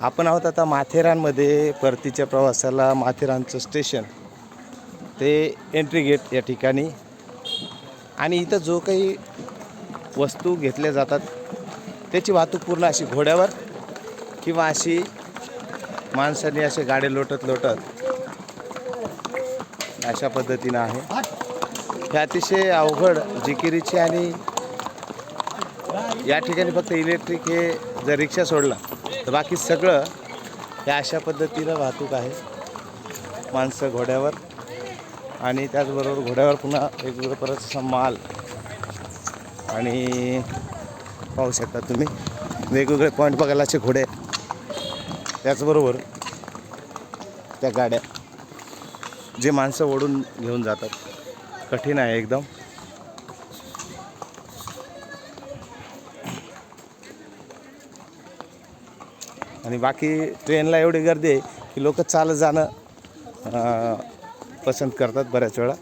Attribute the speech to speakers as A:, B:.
A: आपण आहोत आता माथेरानमध्ये परतीच्या प्रवासाला माथेरानचं स्टेशन. ते एंट्री गेट या ठिकाणी. आणि इथं जो काही वस्तू घेतल्या जातात त्याची वाहतूक पूर्ण अशी घोड्यावर किंवा अशी माणसाने असे गाडे लोटत लोटत अशा पद्धतीनं आहे. हे अतिशय अवघड जिकिरीची आणि या ठिकाणी फक्त इलेक्ट्रिक हे जर रिक्षा सोडला तर बाकी सगळं हे अशा पद्धतीनं वाहतूक आहे. माणसं घोड्यावर आणि त्याचबरोबर घोड्यावर पुन्हा वेगवेगळं परत असा माल. आणि पाहू शकता तुम्ही वेगवेगळे पॉईंट बघायला असे घोडे त्याचबरोबर त्या गाड्या जे माणसं ओढून घेऊन जातात. कठीण आहे एकदम. आणि बाकी ट्रेनला एवढी गर्दी आहे की लोक चालत जाणं पसंत करतात बऱ्याच वेळा.